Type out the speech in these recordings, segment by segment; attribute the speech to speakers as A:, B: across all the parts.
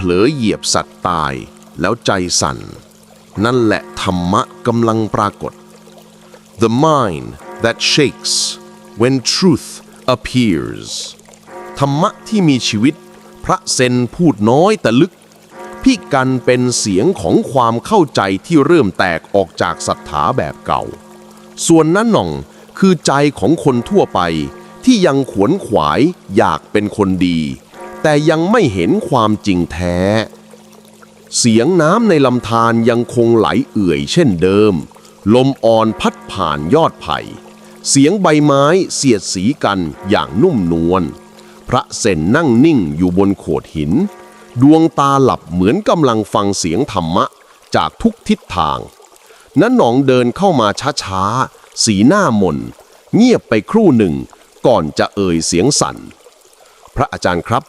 A: ผลอเหยียบสัตว์ตายแล้วใจสั่น นั่นแหละธรรมะกำลังปรากฏ The mind that shakes when truth appears ธรรมะที่มีชีวิต พระเซนพูดน้อยแต่ลึก พี่กันเป็นเสียงของความเข้าใจที่เริ่มแตกออกจากศรัทธาแบบเก่า ส่วนนั้นหน่องคือใจของคนทั่วไปที่ยังขวนขวายอยากเป็นคนดี แต่ยังไม่เห็นความจริงแท้ เสียงน้ำในลำธารยังคงไหลเอื่อยเช่นเดิม ลมอ่อนพัดผ่านยอดไผ่ เสียงใบไม้เสียดสีกันอย่างนุ่มนวล พระเซนนั่งนิ่งอยู่บนโขดหิน ดวงตาหลับเหมือนกำลังฟังเสียงธรรมะจากทุกทิศทาง นั้นหนองเดินเข้ามาช้าๆ สีหน้ามนเงียบไปครู่หนึ่งก่อนจะเอ่ยเสียงสั่น พระอาจารย์ครับ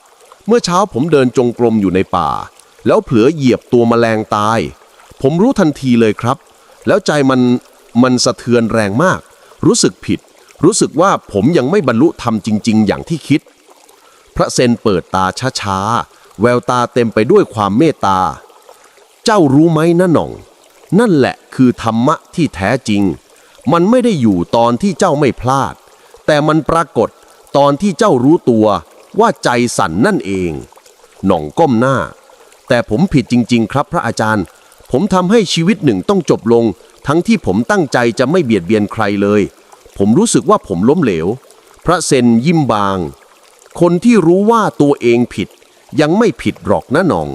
A: เมื่อเช้าผมเดินจงกรมอยู่ในป่า แล้วเผลอเหยียบตัวแมลงตาย ผมรู้ทันทีเลยครับ แล้วใจมันมันสะเทือนแรงมาก รู้สึกผิด รู้สึกว่าผมยังไม่บรรลุธรรมจริง ๆ อย่างที่คิด พระเซนเปิดตาช้าๆ แววตาเต็มไปด้วยความเมตตา เจ้ารู้ไหมนะหน่อง นั่นแหละคือธรรมะที่แท้จริง มันไม่ได้อยู่ตอนที่เจ้าไม่พลาด แต่มันปรากฏตอนที่เจ้ารู้ตัว ว่าใจสั่นนั่นเอง หน่องก้มหน้า แต่ผมผิดจริง ๆ ครับพระอาจารย์ ผมทำให้ชีวิตหนึ่งต้องจบลง ทั้งที่ผมตั้งใจจะไม่เบียดเบียนใครเลย ผมรู้สึกว่าผมล้มเหลว พระเซนยิ้มบาง คนที่รู้ว่าตัวเองผิด ยังไม่ผิดหรอกนะหนอง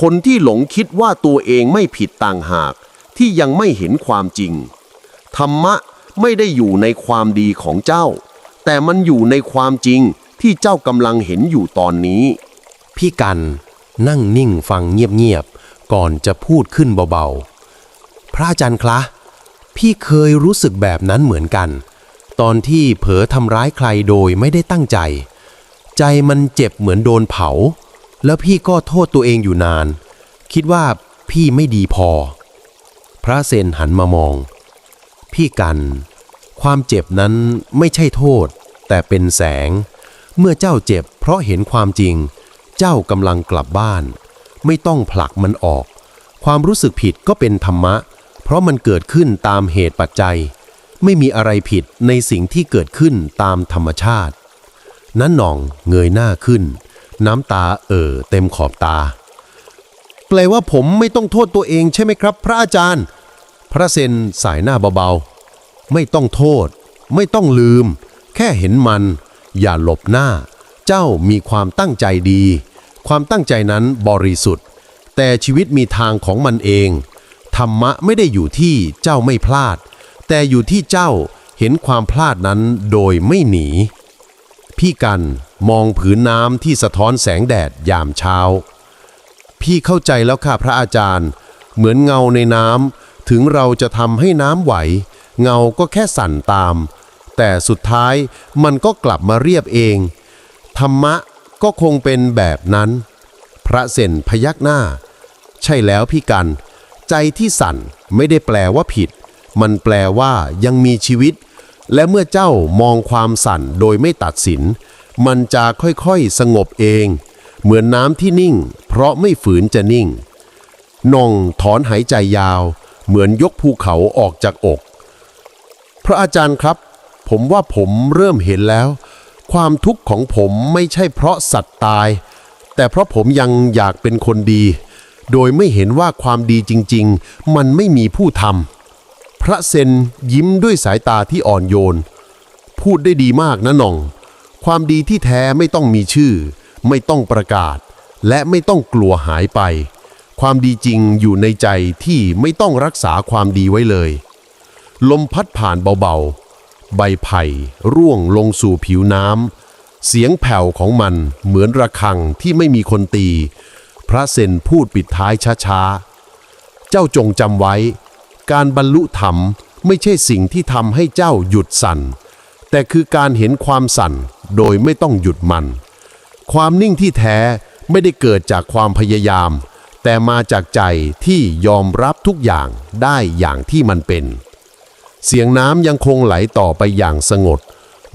A: คนที่หลงคิดว่าตัวเองไม่ผิดต่างหาก ที่ยังไม่เห็นความจริง ธรรมะไม่ได้อยู่ในความดีของเจ้า แต่มันอยู่ในความจริง ที่เจ้ากำลังเห็นอยู่ตอนนี้
B: พี่กันนั่งนิ่งฟังเงียบๆ ก่อนจะพูดขึ้นเบาๆ พระอาจารย์คะพี่เคยรู้สึกแบบนั้นเหมือนกัน ตอนที่เผลอทำร้ายใครโดยไม่ได้ตั้งใจ ใจมันเจ็บเหมือนโดนเผา แล้วพี่ก็โทษตัวเองอยู่นาน คิดว่าพี่ไม่ดีพอ พระเซนหันมามอง พี่กัน ความเจ็บนั้นไม่ใช่โทษ แต่เป็นแสง เมื่อเจ้าเจ็บเพราะเห็นความจริง เจ้ากำลังกลับบ้าน ไม่ต้องผลักมันออก ความรู้สึกผิดก็เป็นธรรมะ เพราะมันเกิดขึ้นตามเหตุปัจจัย ไม่มีอะไรผิดในสิ่งที่เกิดขึ้นตามธรรมชาติ นั้นหน่องเงยหน้าขึ้น น้ำตาเอ่อเต็มขอบตา แปลว่าผมไม่ต้องโทษตัวเองใช่ไหมครับ พระอาจารย์ พระเซนสายหน้าเบาๆ ไม่ต้องโทษ ไม่ต้องลืม แค่เห็นมัน อย่าหลบหน้า เจ้ามีความตั้งใจดี ความตั้งใจนั้นบริสุทธิ์ แต่ชีวิตมีทางของมันเอง ธรรมะไม่ได้อยู่ที่เจ้าไม่พลาด แต่อยู่ที่เจ้าเห็นความพลาดนั้นโดยไม่หนี พี่กันมองผืนน้ำที่สะท้อนแสงแดดยามเช้า พี่เข้าใจแล้วค่ะพระอาจารย์ เหมือนเงาในน้ำถึงเราจะทำให้น้ำไหว เงาก็แค่สั่นตาม แต่สุดท้ายมันก็กลับมาเรียบเอง ธรรมะก็คงเป็นแบบนั้น พระเซนพยักหน้า ใช่แล้วพี่กัน ใจที่สั่นไม่ได้แปลว่าผิด มันแปลว่ายังมีชีวิต และเมื่อเจ้ามองความสั่นโดยไม่ตัดสิน มันจะค่อยๆสงบเอง เหมือนน้ำที่นิ่ง เพราะไม่ฝืนจะนิ่งนองถอนหายใจยาว เหมือนยกภูเขาออกจากอก พระอาจารย์ครับ ผมว่าผมเริ่มเห็นแล้ว ความทุกข์ของผมไม่ใช่เพราะสัตว์ตาย แต่เพราะผมยังอยากเป็นคนดี โดยไม่เห็นว่าความดีจริง ๆ มันไม่มีผู้ทำพระเซนยิ้มด้วยสายตาที่อ่อนโยน พูดได้ดีมากนะน่อง ความดีที่แท้ไม่ต้องมีชื่อ ไม่ต้องประกาศ และไม่ต้องกลัวหายไป ความดีจริงอยู่ในใจที่ไม่ต้องรักษาความดีไว้เลย ลมพัดผ่านเบาๆ ใบไผ่ร่วงลงสู่ผิวน้ำ เสียงแผ่วของมันเหมือนระฆังที่ไม่มีคนตี พระเซนพูดปิดท้ายช้าๆ เจ้าจงจำไว้ การบรรลุธรรมไม่ใช่สิ่งที่ทำให้เจ้าหยุดสั่น แต่คือการเห็นความสั่นโดยไม่ต้องหยุดมัน ความนิ่งที่แท้ไม่ได้เกิดจากความพยายาม แต่มาจากใจที่ยอมรับทุกอย่างได้อย่างที่มันเป็น เสียงน้ำยังคงไหลต่อไปอย่างสงบ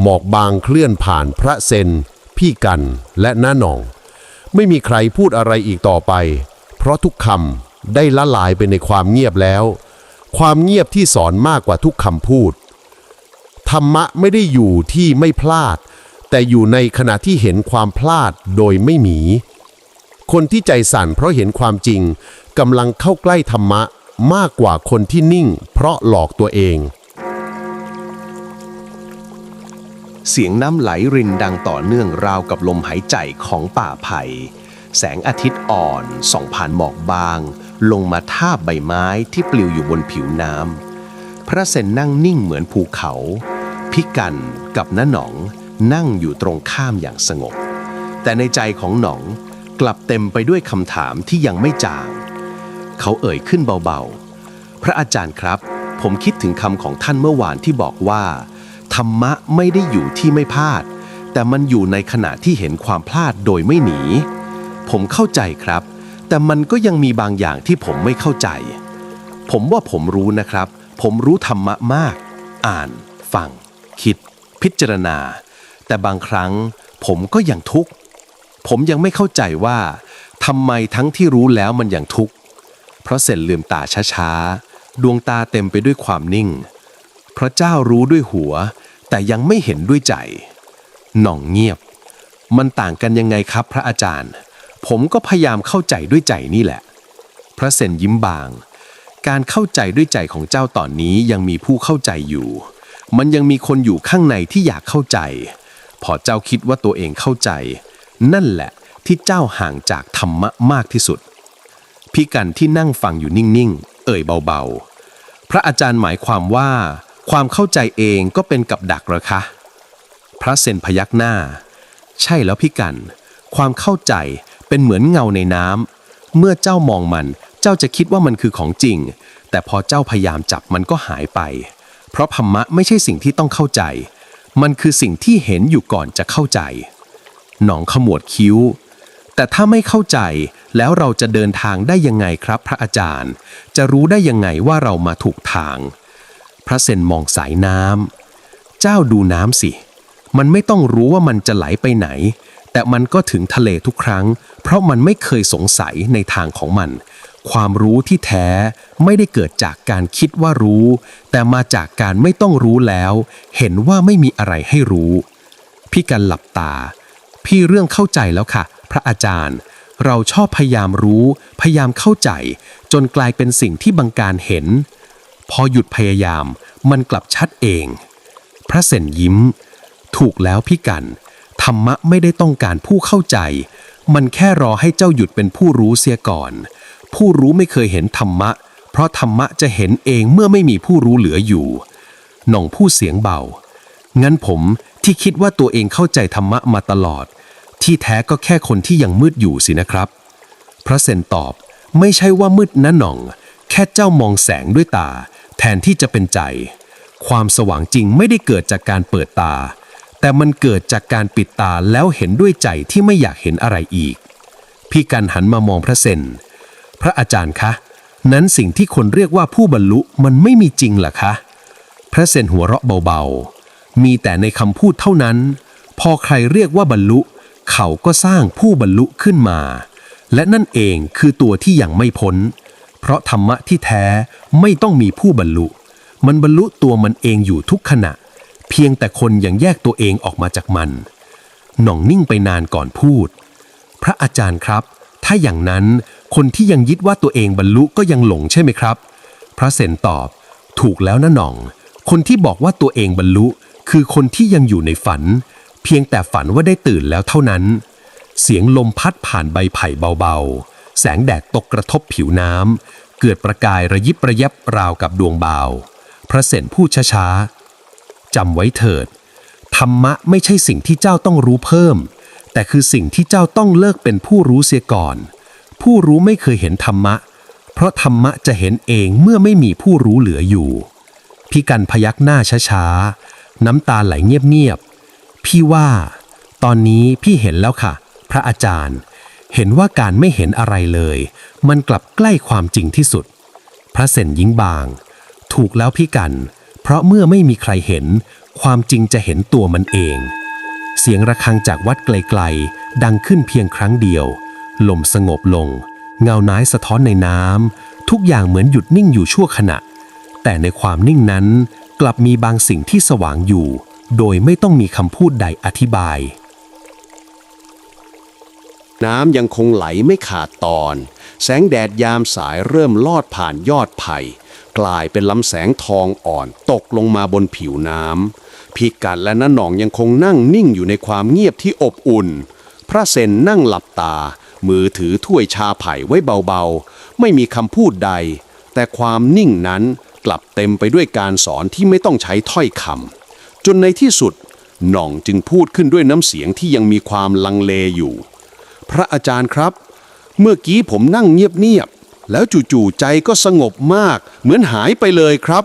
B: หมอกบางเคลื่อนผ่านพระเซน พี่กันและน้าหนอง ไม่มีใครพูดอะไรอีกต่อไป เพราะทุกคำได้ละลายไปในความเงียบแล้ว ความเงียบที่สอนมากกว่าทุกคำพูด ธรรมะไม่ได้อยู่ที่ไม่พลาด แต่อยู่ในขณะที่เห็นความพลาดโดยไม่หนีคนที่ใจสั่นเพราะเห็นความจริงกำลังเข้าใกล้ธรรมะ มากกว่าคนที่นิ่ง เพราะหลอกตัวเอง
C: เสียงน้ำไหลรินดังต่อเนื่องราวกับลมหายใจของป่าไผ่แสงอาทิตย์อ่อนส่องผ่านหมอกบาง ลงมาทาบใบไม้ที่ปลิวอยู่บนผิวน้ำพระเซนนั่งนิ่งเหมือนภูเขา พิกันกับน้าหนองนั่งอยู่ตรงข้ามอย่างสงบ แต่ในใจของหนองกลับเต็มไปด้วยคำถามที่ยังไม่จาง เขาเอ่ยขึ้นเบาๆ พระอาจารย์ครับ ผมคิดถึงคำของท่านเมื่อวานที่บอกว่า ธรรมะไม่ได้อยู่ที่ไม่พลาด แต่มันอยู่ในขณะที่เห็นความพลาดโดยไม่หนี ผมเข้าใจครับ แต่มันก็ยังมีบางอย่างที่ผมไม่เข้าใจ ผมว่าผมรู้นะครับ ผมรู้ธรรมะมาก อ่าน ฟัง คิด พิจารณา แต่บางครั้ง ผมก็ยังทุกข์ ผมยังไม่เข้าใจว่าทำไมทั้งที่รู้แล้วมันยังทุกข์ เพราะเสร็จลืมตาช้าๆ ดวงตาเต็มไปด้วยความนิ่ง พระเจ้ารู้ด้วยหัว แต่ยังไม่เห็นด้วยใจ หน่องเงียบ มันต่างกันยังไงครับพระอาจารย์ ผมก็พยายามเข้าใจด้วยใจนี่แหละ พระเซนยิ้มบาง การเข้าใจด้วยใจของเจ้าตอนนี้ยังมีผู้เข้าใจอยู่ มันยังมีคนอยู่ข้างในที่อยากเข้าใจ พอเจ้าคิดว่าตัวเองเข้าใจ นั่นแหละที่เจ้าห่างจากธรรมะมากที่สุด พี่กันที่นั่งฟังอยู่นิ่งๆ เอ่ยเบาๆ พระอาจารย์หมายความว่า ความเข้าใจเองก็เป็นกับดักหรอคะ พระเซนพยักหน้า ใช่แล้วพี่กัน ความเข้าใจเป็นเหมือนเงาในน้ำเมื่อเจ้ามองมันเจ้าจะคิดว่ามันคือของจริง แต่พอเจ้าพยายามจับมันก็หายไป เพราะธรรมะไม่ใช่สิ่งที่ต้องเข้าใจ มันคือสิ่งที่เห็นอยู่ก่อนจะเข้าใจ หนองขมวดคิ้ว แต่ถ้าไม่เข้าใจแล้วเราจะเดินทางได้ยังไงครับ พระอาจารย์ จะรู้ได้ยังไงว่าเรามาถูกทาง พระเซนมองสายน้ำเจ้าดูน้ำสิ มันไม่ต้องรู้ว่ามันจะไหลไปไหน แต่มันก็ถึงทะเลทุกครั้ง เพราะมันไม่เคยสงสัยในทางของมัน ความรู้ที่แท้ไม่ได้เกิดจากการคิดว่ารู้ แต่มาจากการไม่ต้องรู้แล้ว เห็นว่าไม่มีอะไรให้รู้ พี่กันหลับตา พี่เรื่องเข้าใจแล้วค่ะ พระอาจารย์ เราชอบพยายามรู้ พยายามเข้าใจ จนกลายเป็นสิ่งที่บังการเห็น พอหยุดพยายามมันกลับชัดเอง พระเซนยิ้ม ถูกแล้วพี่กัน ธรรมะไม่ได้ต้องการผู้เข้าใจ มันแค่รอให้เจ้าหยุดเป็นผู้รู้เสียก่อน ผู้รู้ไม่เคยเห็นธรรมะ เพราะธรรมะจะเห็นเองเมื่อไม่มีผู้รู้เหลืออยู่หน่องพูดเสียงเบา งั้นผมที่คิดว่าตัวเองเข้าใจธรรมะมาตลอด ที่แท้ก็แค่คนที่ยังมืดอยู่สินะครับ พระเซนตอบไม่ใช่ว่ามืดนะหน่อง แค่เจ้ามองแสงด้วยตา แทนที่จะเป็นใจ ความสว่างจริงไม่ได้เกิดจากการเปิดตา แต่มันเกิดจากการปิดตาแล้วเห็นด้วยใจที่ไม่อยากเห็นอะไรอีก พี่กันหันมามองพระเซนพระอาจารย์คะ นั้นสิ่งที่คนเรียกว่าผู้บรรลุมันไม่มีจริงหรอคะ พระเซนหัวเราะเบาๆ มีแต่ในคำพูดเท่านั้น พอใครเรียกว่าบรรลุ เขาก็สร้างผู้บรรลุขึ้นมา และนั่นเองคือตัวที่ยังไม่พ้น เพราะธรรมะที่แท้ไม่ต้องมีผู้บรรลุ มันบรรลุตัวมันเองอยู่ทุกขณะ เพียงแต่คนยังแยกตัวเองออกมาจากมัน หน่องนิ่งไปนานก่อนพูด พระอาจารย์ครับ ถ้าอย่างนั้นคนที่ยังยึดว่าตัวเองบรรลุก็ยังหลงใช่ไหมครับ พระเซนตอบ ถูกแล้วนะหน่อง คนที่บอกว่าตัวเองบรรลุ คือคนที่ยังอยู่ในฝัน เพียงแต่ฝันว่าได้ตื่นแล้วเท่านั้น เสียงลมพัดผ่านใบไผ่เบาๆ แสงแดดตกกระทบผิวน้ำเกิดประกายระยิบระยับราวกับดวงบาว พระเซนพูดช้าๆจำไว้เถิด ธรรมะไม่ใช่สิ่งที่เจ้าต้องรู้เพิ่ม แต่คือสิ่งที่เจ้าต้องเลิกเป็นผู้รู้เสียก่อน ผู้รู้ไม่เคยเห็นธรรมะ เพราะธรรมะจะเห็นเองเมื่อไม่มีผู้รู้เหลืออยู่พี่กันพยักหน้าช้าๆน้ำตาไหลเงียบๆ พี่ว่า ตอนนี้พี่เห็นแล้วค่ะ พระอาจารย์ เห็นว่าการไม่เห็นอะไรเลย มันกลับใกล้ความจริงที่สุด พระเซนยิ้งบาง ถูกแล้วพี่กัน เพราะเมื่อไม่มีใครเห็น ความจริงจะเห็นตัวมันเอง เสียงระฆังจากวัดไกลๆ ดังขึ้นเพียงครั้งเดียวลมสงบลง เงาน้ายสะท้อนในน้ำทุกอย่างเหมือนหยุดนิ่งอยู่ชั่วขณะ แต่ในความนิ่งนั้นกลับมีบางสิ่งที่สว่างอยู่ โดยไม่ต้องมีคำพูดใดอธิบาย
B: น้ำยังคงไหลไม่ขาดตอน แสงแดดยามสายเริ่มลอดผ่านยอดไผ่ กลายเป็นลำแสงทองอ่อนตกลงมาบนผิวน้ำพี่กัดและน้าหนองยังคงนั่งนิ่งอยู่ในความเงียบที่อบอุ่น พระเซนนั่งหลับตา มือถือถ้วยชาไผ่ไว้เบาๆ ไม่มีคำพูดใด แต่ความนิ่งนั้นกลับเต็มไปด้วยการสอนที่ไม่ต้องใช้ถ้อยคำ จนในที่สุดหน่องจึงพูดขึ้นด้วยน้ำเสียงที่ยังมีความลังเลอยู่ พระอาจารย์ครับ เมื่อกี้ผมนั่งเงียบๆแล้วจู่ๆใจก็สงบมาก เหมือนหายไปเลยครับ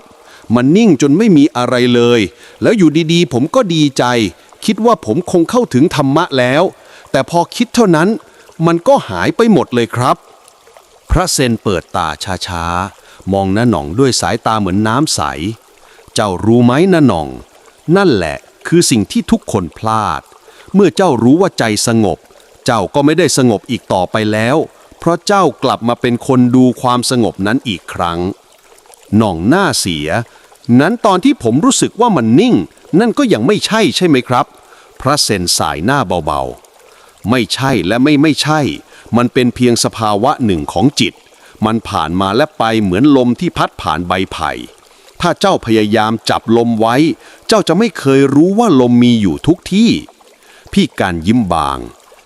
B: มันนิ่งจนไม่มีอะไรเลย แล้วอยู่ดีๆ ผมก็ดีใจ คิดว่าผมคงเข้าถึงธรรมะแล้ว แต่พอคิดเท่านั้นมันก็หายไปหมดเลยครับ พระเซนเปิดตาช้าๆมองน้าหน่องด้วยสายตาเหมือนน้ำใส เจ้ารู้ไหมน้าหน่อง นั่นแหละคือสิ่งที่ทุกคนพลาด เมื่อเจ้ารู้ว่าใจสงบ เจ้าก็ไม่ได้สงบอีกต่อไปแล้ว เพราะเจ้ากลับมาเป็นคนดูความสงบนั้นอีกครั้ง หน่องหน้าเสีย นั้นตอนที่ผมรู้สึกว่ามันนิ่ง นั่นก็ยังไม่ใช่ใช่ไหมครับ พระเซนสายหน้าเบาๆ ไม่ใช่และไม่ไม่ใช่ มันเป็นเพียงสภาวะหนึ่งของจิต มันผ่านมาและไปเหมือนลมที่พัดผ่านใบไผ่ ถ้าเจ้าพยายามจับลมไว้ เจ้าจะไม่เคยรู้ว่าลมมีอยู่ทุกที่ พี่การยิ้มบาง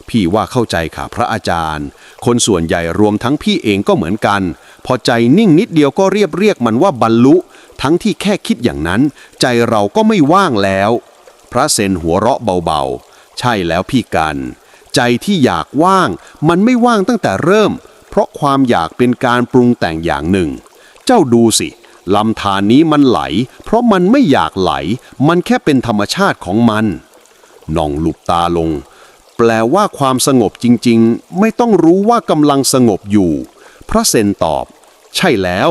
B: พี่ว่าเข้าใจค่ะพระอาจารย์ คนส่วนใหญ่รวมทั้งพี่เองก็เหมือนกัน พอใจนิ่งนิดเดียวก็เรียบเรียกมันว่าบรรลุ ทั้งที่แค่คิดอย่างนั้น ใจเราก็ไม่ว่างแล้ว พระเซนหัวเราะเบาๆ ใช่แล้วพี่กันใจที่อยากว่าง มันไม่ว่างตั้งแต่เริ่ม เพราะความอยากเป็นการปรุงแต่งอย่างหนึ่ง เจ้าดูสิ ลำธารนี้มันไหล เพราะมันไม่อยากไหล มันแค่เป็นธรรมชาติของมันน่องหลุบตาลง แปลว่าความสงบจริงๆ ไม่ต้องรู้ว่ากำลังสงบอยู่ พระเซนตอบ ใช่แล้ว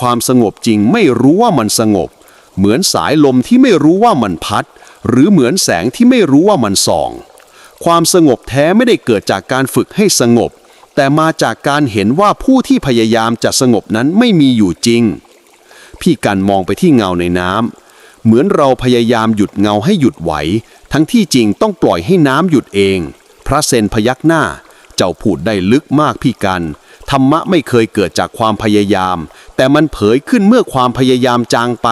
B: ความสงบจริงไม่รู้ว่ามันสงบ เหมือนสายลมที่ไม่รู้ว่ามันพัด หรือเหมือนแสงที่ไม่รู้ว่ามันส่อง ความสงบแท้ไม่ได้เกิดจากการฝึกให้สงบ แต่มาจากการเห็นว่าผู้ที่พยายามจะสงบนั้นไม่มีอยู่จริง พี่กันมองไปที่เงาในน้ำเหมือนเราพยายามหยุดเงาให้หยุดไหว ทั้งที่จริงต้องปล่อยให้น้ำหยุดเอง พระเซนพยักหน้า เจ้าพูดได้ลึกมากพี่กัน ธรรมะไม่เคยเกิดจากความพยายาม แต่มันเผยขึ้นเมื่อความพยายามจางไป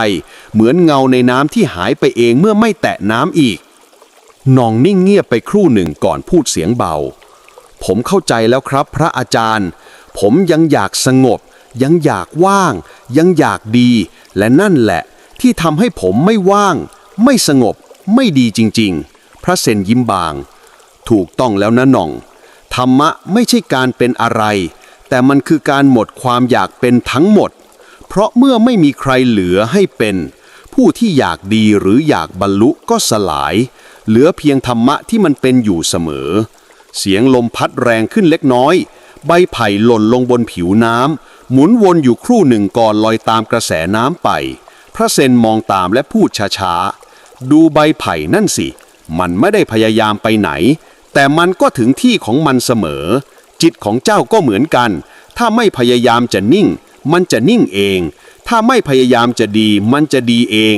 B: เหมือนเงาในน้ำที่หายไปเองเมื่อไม่แตะน้ำอีกนองนิ่งเงียบไปครู่หนึ่งก่อนพูดเสียงเบา ผมเข้าใจแล้วครับพระอาจารย์ ผมยังอยากสงบ ยังอยากว่าง ยังอยากดี และนั่นแหละ ที่ทำให้ผมไม่ว่าง ไม่สงบ ไม่ดีจริง ๆ พระเซนยิ้มบาง ถูกต้องแล้วนะน่อง ธรรมะไม่ใช่การเป็นอะไร แต่มันคือการหมดความอยากเป็นทั้งหมด เพราะเมื่อไม่มีใครเหลือให้เป็น ผู้ที่อยากดีหรืออยากบรรลุก็สลาย เหลือเพียงธรรมะที่มันเป็นอยู่เสมอ เสียงลมพัดแรงขึ้นเล็กน้อย ใบไผ่หล่นลงบนผิวน้ำหมุนวนอยู่ครู่หนึ่งก่อนลอยตามกระแสน้ำไป พระเซนมองตามและพูดช้าๆ ดูใบไผ่นั่นสิ มันไม่ได้พยายามไปไหน แต่มันก็ถึงที่ของมันเสมอ จิตของเจ้าก็เหมือนกัน ถ้าไม่พยายามจะนิ่ง มันจะนิ่งเอง ถ้าไม่พยายามจะดี มันจะดีเอง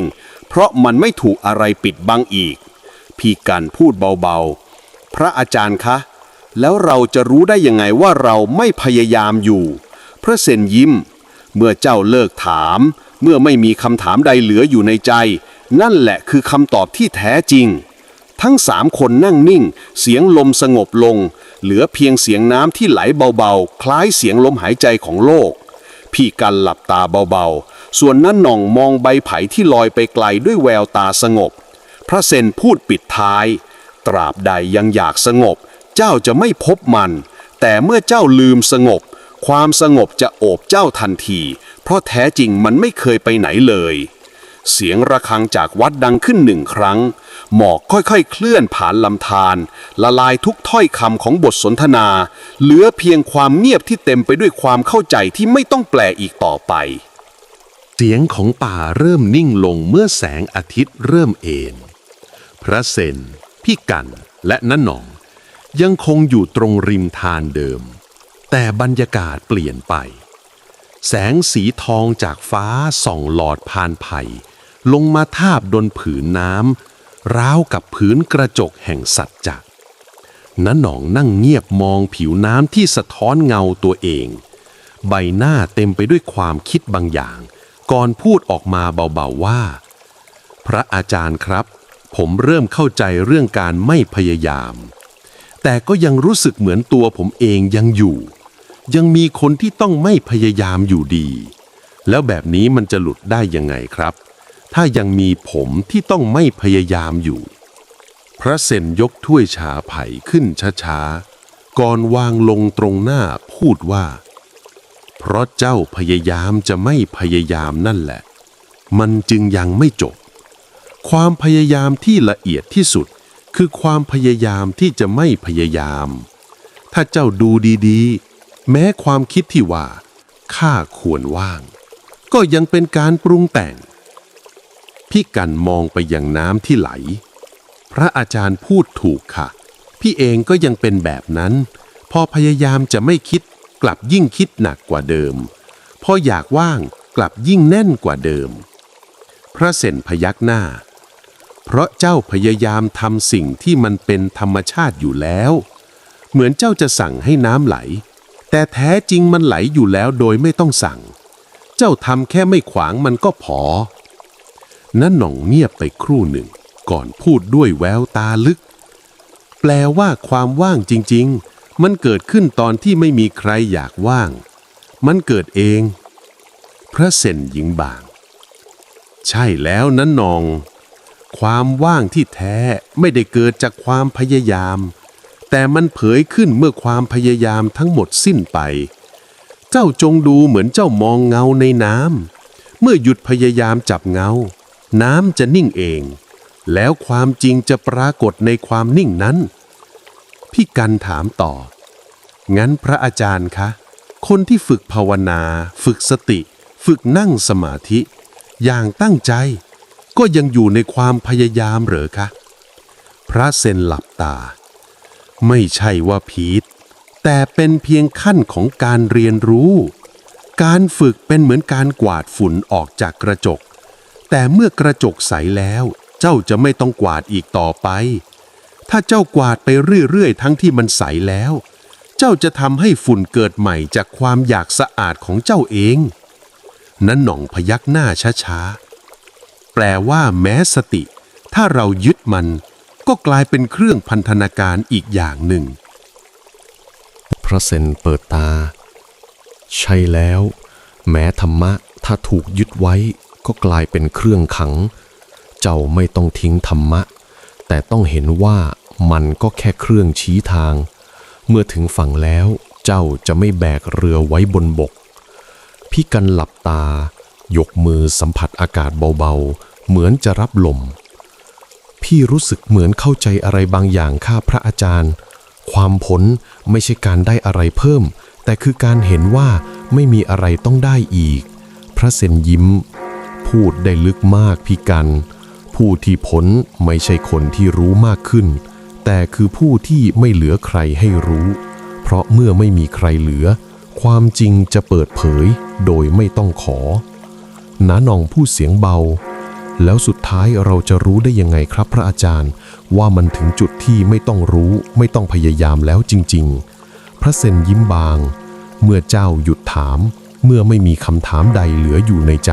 B: เพราะมันไม่ถูกอะไรปิดบังอีก พี่กันพูดเบาๆ พระอาจารย์คะ แล้วเราจะรู้ได้ยังไงว่าเราไม่พยายามอยู่ พระเซนยิ้ม เมื่อเจ้าเลิกถาม เมื่อไม่มีคำถามใดเหลืออยู่ในใจ นั่นแหละคือคำตอบที่แท้จริง ทั้งสามคนนั่งนิ่ง เสียงลมสงบลง เหลือเพียงเสียงน้ำที่ไหลเบาๆ คล้ายเสียงลมหายใจของโลก พี่กันหลับตาเบาๆ ส่วนนั่นหน่องมองใบไผ่ที่ลอยไปไกลด้วยแววตาสงบ พระเซนพูดปิดท้าย ตราบใดยังอยากสงบ เจ้าจะไม่พบมัน แต่เมื่อเจ้าลืมสงบ ความสงบจะโอบเจ้าทันที เพราะแท้จริงมันไม่เคยไปไหนเลย เสียงระฆังจากวัดดังขึ้นหนึ่งครั้ง หมอกค่อยๆ เคลื่อนผ่านลำธารละลายทุกถ้อยคำของบทสนทนา เหลือเพียงความเงียบที่เต็มไปด้วยความเข้าใจที่ไม่ต้องแปลอีกต่อไป
A: เสียงของป่าเริ่มนิ่งลงเมื่อแสงอาทิตย์เริ่มเอนพระเซน พี่กัน และน้าหนอง
B: ยังคงอยู่ตรงริมทานเดิม แต่บรรยากาศเปลี่ยนไป แสงสีทองจากฟ้าส่องหลอดพานไผ่ลงมาทาบบนผืนน้ำราวกับผืนกระจกแห่งสัจจะน้าหนองนั่งเงียบมองผิวน้ำที่สะท้อนเงาตัวเอง ใบหน้าเต็มไปด้วยความคิดบางอย่าง ก่อนพูดออกมาเบาๆว่า พระอาจารย์ครับ ผมเริ่มเข้าใจเรื่องการไม่พยายาม แต่ก็ยังรู้สึกเหมือนตัวผมเองยังอยู่ ยังมีคนที่ต้องไม่พยายามอยู่ดี แล้วแบบนี้มันจะหลุดได้ยังไงครับ ถ้ายังมีผมที่ต้องไม่พยายามอยู่ พระเซนยกถ้วยชาไผ่ขึ้นช้าๆ ก่อนวางลงตรงหน้าพูดว่า เพราะเจ้าพยายามจะไม่พยายามนั่นแหละ มันจึงยังไม่จบ ความพยายามที่ละเอียดที่สุด คือความพยายามที่จะไม่พยายาม ถ้าเจ้าดูดีๆ แม้ความคิดที่ว่าข้าควรว่าง ก็ยังเป็นการปรุงแต่ง พี่กันมองไปยังน้ำที่ไหล พระอาจารย์พูดถูกค่ะ พี่เองก็ยังเป็นแบบนั้น พอพยายามจะไม่คิดกลับยิ่งคิดหนักกว่าเดิม พออยากว่างกลับยิ่งแน่นกว่าเดิม พระเซนพยักหน้า เพราะเจ้าพยายามทำสิ่งที่มันเป็นธรรมชาติอยู่แล้ว เหมือนเจ้าจะสั่งให้น้ำไหล แต่แท้จริงมันไหลอยู่แล้วโดยไม่ต้องสั่ง เจ้าทำแค่ไม่ขวางมันก็พอนั่นหน่องเงียบไปครู่หนึ่ง ก่อนพูดด้วยแววตาลึก แปลว่าความว่างจริง ๆ มันเกิดขึ้นตอนที่ไม่มีใครอยากว่าง มันเกิดเอง พระเซนหญิงบาง ใช่แล้วนั้นนอง ความว่างที่แท้ไม่ได้เกิดจากความพยายาม แต่มันเผยขึ้นเมื่อความพยายามทั้งหมดสิ้นไป เจ้าจงดูเหมือนเจ้ามองเงาในน้ำเมื่อหยุดพยายามจับเงา น้ำจะนิ่งเอง แล้วความจริงจะปรากฏในความนิ่งนั้น พี่กันถามต่อ งั้นพระอาจารย์คะ คนที่ฝึกภาวนา ฝึกสติ ฝึกนั่งสมาธิ อย่างตั้งใจ ก็ยังอยู่ในความพยายามเหรอคะ พระเซนหลับตา ไม่ใช่ว่าผิดแต่เป็นเพียงขั้นของการเรียนรู้ การฝึกเป็นเหมือนการกวาดฝุ่นออกจากกระจก แต่เมื่อกระจกใสแล้วเจ้าจะไม่ต้องกวาดอีกต่อไป ถ้าเจ้ากวาดไปเรื่อยๆ ทั้งที่มันใสแล้ว เจ้าจะทำให้ฝุ่นเกิดใหม่จากความอยากสะอาดของเจ้าเอง นั้นหน่องพยักหน้าช้าๆ แปลว่าแม้สติ ถ้าเรายึดมัน ก็กลายเป็นเครื่องพันธนาการอีกอย่างหนึ่ง
D: พระเซนเปิดตา ใช่แล้ว แม้ธรรมะถ้าถูกยึดไว้ก็กลายเป็นเครื่องขัง เจ้าไม่ต้องทิ้งธรรมะ แต่ต้องเห็นว่ามันก็แค่เครื่องชี้ทาง เมื่อถึงฝั่งแล้วเจ้าจะไม่แบกเรือไว้บนบก พี่กันหลับตา ยกมือสัมผัสอากาศเบาๆ เหมือนจะรับลม พี่รู้สึกเหมือนเข้าใจอะไรบางอย่างข้าพระอาจารย์ ความผลไม่ใช่การได้อะไรเพิ่ม แต่คือการเห็นว่าไม่มีอะไรต้องได้อีก พระเซนยิ้ม พูดได้ลึกมากพี่กัน ผู้ที่ผลไม่ใช่คนที่รู้มากขึ้น แต่คือผู้ที่ไม่เหลือใครให้รู้ เพราะเมื่อไม่มีใครเหลือ ความจริงจะเปิดเผยโดยไม่ต้องขอ น้าหนองพูดเสียงเบา แล้วสุดท้ายเราจะรู้ได้ยังไงครับพระอาจารย์ ว่ามันถึงจุดที่ไม่ต้องรู้ไม่ต้องพยายามแล้วจริง ๆ พระเซนยิ้มบาง เมื่อเจ้าหยุดถาม เมื่อไม่มีคำถามใดเหลืออยู่ในใจ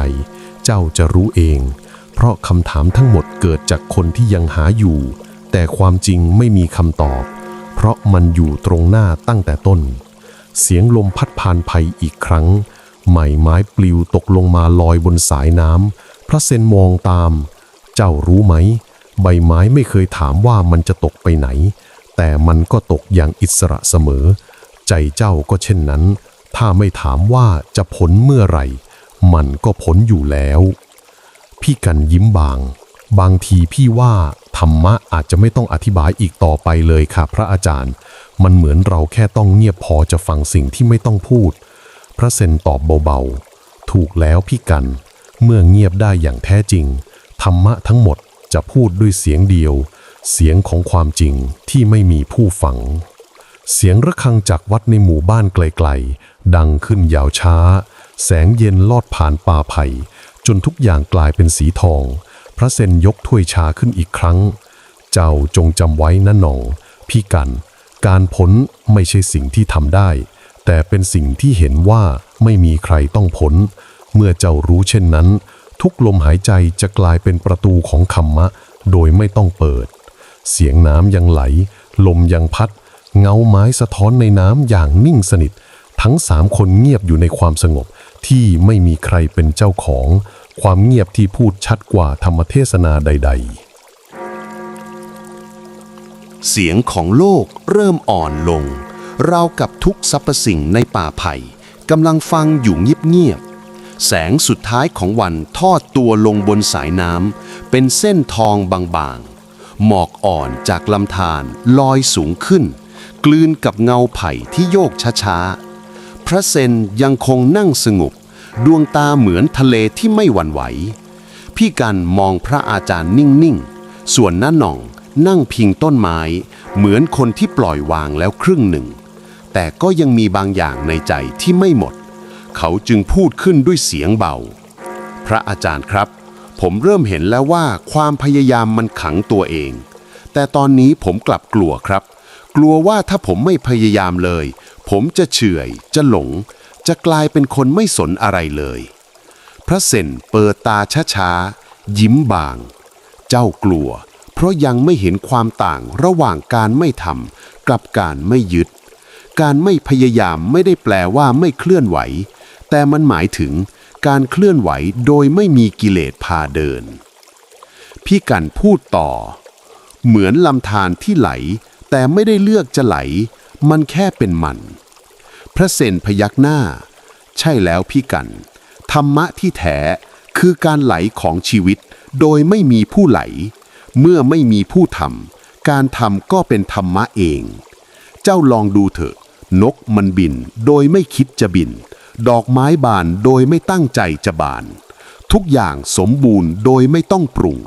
D: เจ้าจะรู้เอง เพราะคำถามทั้งหมดเกิดจากคนที่ยังหาอยู่ แต่ความจริงไม่มีคำตอบ เพราะมันอยู่ตรงหน้าตั้งแต่ต้น เสียงลมพัดผ่านภัยอีกครั้ง ไหมไม้ปลิวตกลงมาลอยบนสายน้ำพระเซนมองตาม เจ้ารู้ไหม ใบไม้ไม่เคยถามว่ามันจะตกไปไหน แต่มันก็ตกอย่างอิสระเสมอ ใจเจ้าก็เช่นนั้น ถ้าไม่ถามว่าจะผลเมื่อไหร่ มันก็ผลอยู่แล้ว พี่กันยิ้มบาง บางทีพี่ว่าธรรมะอาจจะไม่ต้องอธิบายอีกต่อไปเลยค่ะ พระอาจารย์ มันเหมือนเราแค่ต้องเงียบพอจะฟังสิ่งที่ไม่ต้องพูด พระเซนตอบเบาๆ ถูกแล้วพี่กัน เมื่อเงียบได้อย่างแท้จริง ธรรมะทั้งหมดจะพูดด้วยเสียงเดียว
E: เสียงของความจริงที่ไม่มีผู้ฟัง เสียงระฆังจากวัดในหมู่บ้านไกลๆ ดังขึ้นยาวช้า แสงเย็นลอดผ่านป่าไผ่ จนทุกอย่างกลายเป็นสีทอง พระเซนยกถ้วยชาขึ้นอีกครั้ง เจ้าจงจำไว้นะหนอง พี่กัน การพ้นไม่ใช่สิ่งที่ทำได้ แต่เป็นสิ่งที่เห็นว่าไม่มีใครต้องพ้นเมื่อเจ้ารู้เช่นนั้น ทุกลมหายใจจะกลายเป็นประตูของธรรมะ โดยไม่ต้องเปิด เสียงน้ำยังไหล ลมยังพัด เงาไม้สะท้อนในน้ำอย่างนิ่งสนิท ทั้งสามคนเงียบอยู่ในความสงบที่ไม่มีใครเป็นเจ้าของ ความเงียบที่พูดชัดกว่าธรรมเทศนาใด ๆ
B: เสียงของโลกเริ่มอ่อนลง เรากับทุกสรรพสิ่งในป่าไผ่กำลังฟังอยู่เงียบๆแสงสุดท้ายของวันทอดตัวลงบนสายน้ำเป็นเส้นทองบางๆ หมอกอ่อนจากลำธารลอยสูงขึ้น กลืนกับเงาไผ่ที่โยกช้าๆ พระเซนยังคงนั่งสงบดวงตาเหมือนทะเลที่ไม่หวั่นไหว พี่กันมองพระอาจารย์นิ่งๆ ส่วนน้าหน่องนั่งพิงต้นไม้ เหมือนคนที่ปล่อยวางแล้วครึ่งหนึ่ง แต่ก็ยังมีบางอย่างในใจที่ไม่หมด เขาจึงพูดขึ้นด้วยเสียงเบา พระอาจารย์ครับ ผมเริ่มเห็นแล้วว่าความพยายามมันขังตัวเอง แต่ตอนนี้ผมกลับกลัวครับ กลัวว่าถ้าผมไม่พยายามเลย ผมจะเฉื่อย จะหลง จะกลายเป็นคนไม่สนอะไรเลย พระเซนเปิดตาช้าๆ ยิ้มบาง เจ้ากลัว เพราะยังไม่เห็นความต่างระหว่างการไม่ทำกับการไม่ยึด การไม่พยายามไม่ได้แปลว่าไม่เคลื่อนไหว แต่มันหมายถึงการเคลื่อนไหวโดยไม่มีกิเลสพาเดิน พี่กันพูดต่อ เหมือนลำธารที่ไหล แต่ไม่ได้เลือกจะไหล มันแค่เป็นมัน พระเซนพยักหน้า ใช่แล้วพี่กัน ธรรมะที่แท้คือการไหลของชีวิตโดยไม่มีผู้ไหล เมื่อไม่มีผู้ทำการทำก็เป็นธรรมะเอง เจ้าลองดูเถอะ นกมันบินโดยไม่คิดจะบิน ดอกไม้บานโดยไม่ตั้งใจจะบาน ทุกอย่างสมบูรณ์โดยไม่ต้องปรุง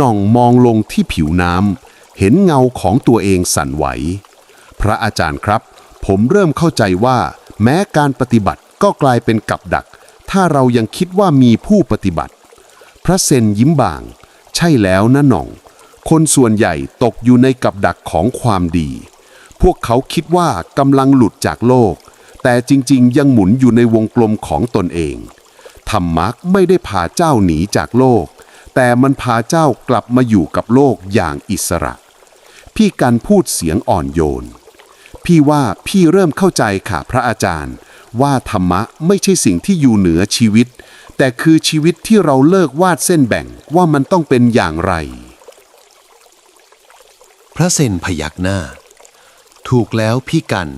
B: น่องมองลงที่ผิวน้ำเห็นเงาของตัวเองสั่นไหว พระอาจารย์ครับ ผมเริ่มเข้าใจว่า แม้การปฏิบัติก็กลายเป็นกับดัก ถ้าเรายังคิดว่ามีผู้ปฏิบัติ พระเซนยิ้มบาง ใช่แล้วนะน่อง คนส่วนใหญ่ตกอยู่ในกับดักของความดี พวกเขาคิดว่ากำลังหลุดจากโลก แต่จริงๆ ยังหมุนอยู่ในวงกลมของตนเอง ธรรมะไม่ได้พาเจ้าหนีจากโลก แต่มันพาเจ้ากลับมาอยู่กับโลกอย่างอิสระ พี่กันพูดเสียงอ่อนโยน พี่ว่าพี่เริ่มเข้าใจค่ะพระอาจารย์ ว่าธรรมะไม่ใช่สิ่งที่อยู่เหนือชีวิต แต่คือชีวิตที่เราเลิกวาดเส้นแบ่งว่ามันต้องเป็นอย่างไร
F: พระเซนพยักหน้า ถูกแล้วพี่กัน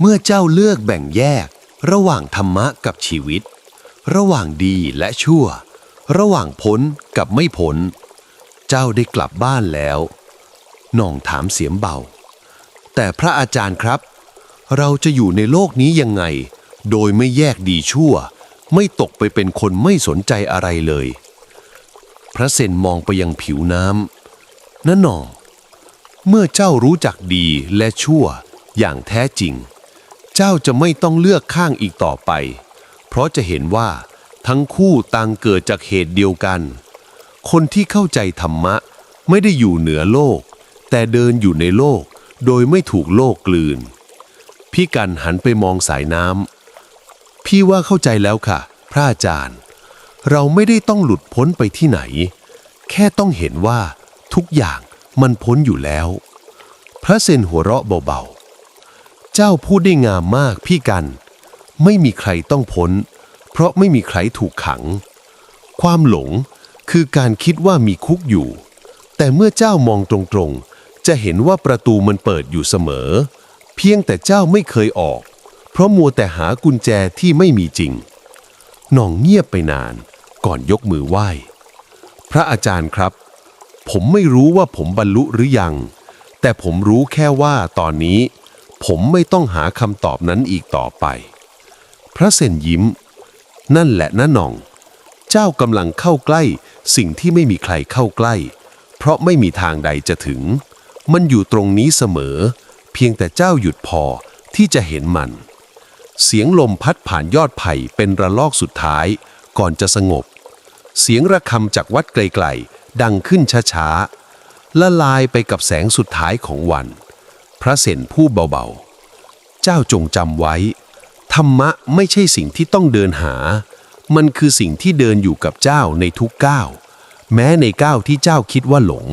F: เมื่อเจ้าเลือกแบ่งแยก ระหว่างธรรมะกับชีวิต ระหว่างดีและชั่ว ระหว่างพ้นกับไม่พ้น เจ้าได้กลับบ้านแล้วน่องถามเสียงเบา แต่พระอาจารย์ครับ เราจะอยู่ในโลกนี้ยังไง โดยไม่แยกดีชั่ว ไม่ตกไปเป็นคนไม่สนใจอะไรเลย พระเซนมองไปยังผิวน้ำนั่นหน่อง เมื่อเจ้ารู้จักดีและชั่วอย่างแท้จริง เจ้าจะไม่ต้องเลือกข้างอีกต่อไป เพราะจะเห็นว่าทั้งคู่ต่างเกิดจากเหตุเดียวกัน คนที่เข้าใจธรรมะไม่ได้อยู่เหนือโลก แต่เดินอยู่ในโลกโดยไม่ถูกโลกกลืน พี่กันหันไปมองสายน้ำพี่ว่าเข้าใจแล้วค่ะ พระอาจารย์ เราไม่ได้ต้องหลุดพ้นไปที่ไหน แค่ต้องเห็นว่าทุกอย่าง มันพ้นอยู่แล้ว พระเซนหัวเราะเบาๆ เจ้าพูดได้งามมากพี่กัน ไม่มีใครต้องพ้น เพราะไม่มีใครถูกขัง ความหลงคือการคิดว่ามีคุกอยู่ แต่เมื่อเจ้ามองตรงๆ จะเห็นว่าประตูมันเปิดอยู่เสมอ เพียงแต่เจ้าไม่เคยออก เพราะมัวแต่หากุญแจที่ไม่มีจริงหน่องเงียบไปนาน ก่อนยกมือไหว้ พระอาจารย์ครับ ผมไม่รู้ว่าผมบรรลุหรือยัง แต่ผมรู้แค่ว่าตอนนี้ ผมไม่ต้องหาคำตอบนั้นอีกต่อไป พระเซนยิ้ม นั่นแหละนะหน่อง เจ้ากำลังเข้าใกล้ สิ่งที่ไม่มีใครเข้าใกล้
B: เพราะไม่มีทางใดจะถึง มันอยู่ตรงนี้เสมอ เพียงแต่เจ้าหยุดพอที่จะเห็นมัน เสียงลมพัดผ่านยอดไผ่เป็นระลอกสุดท้าย ก่อนจะสงบ เสียงระฆำจากวัดไกลๆ ดังขึ้นช้าๆละลายไปกับแสงสุดท้ายของวัน พระเสนผู้เบาๆ เจ้าจงจำไว้ ธรรมะไม่ใช่สิ่งที่ต้องเดินหา มันคือสิ่งที่เดินอยู่กับเจ้าในทุกก้าวแม้ในก้าวที่เจ้าคิดว่าหลง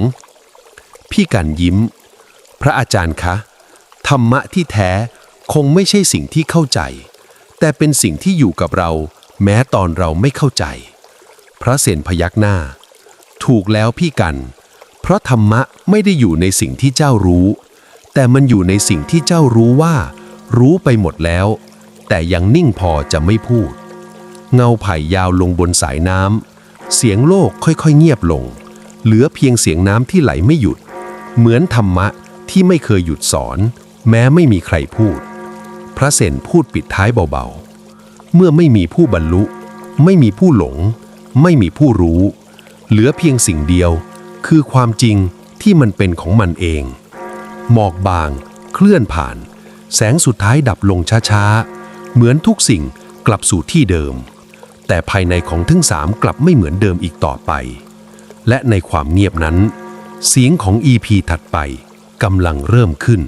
B: พี่กันยิ้ม พระอาจารย์คะ ธรรมะที่แท้คงไม่ใช่สิ่งที่เข้าใจ แต่เป็นสิ่งที่อยู่กับเรา แม้ตอนเราไม่เข้าใจ พระเสนพยักหน้า ถูกแล้วพี่กัน เพราะธรรมะไม่ได้อยู่ในสิ่งที่เจ้ารู้ แต่มันอยู่ในสิ่งที่เจ้ารู้ว่า รู้ไปหมดแล้ว แต่ยังนิ่งพอจะไม่พูด เงาไผ่ยาวลงบนสายน้ำเสียงโลกค่อยๆเงียบลง เหลือเพียงเสียงน้ำที่ไหลไม่หยุด เหมือนธรรมะที่ไม่เคยหยุดสอน แม้ไม่มีใครพูด พระเสนพูดปิดท้ายเบาๆ เมื่อไม่มีผู้บรรลุ ไม่มีผู้หลง ไม่มีผู้รู้ เหลือเพียงสิ่งเดียว คือความจริงที่มันเป็นของมันเอง หมอกบาง เคลื่อนผ่าน แสงสุดท้ายดับลงช้าๆ เหมือนทุกสิ่งกลับสู่ที่เดิม แต่ภายในของทั้งสามกลับไม่เหมือนเดิมอีกต่อไป และในความเงียบนั้น เสียงของ EP ถัดไปกำลังเริ่มขึ้น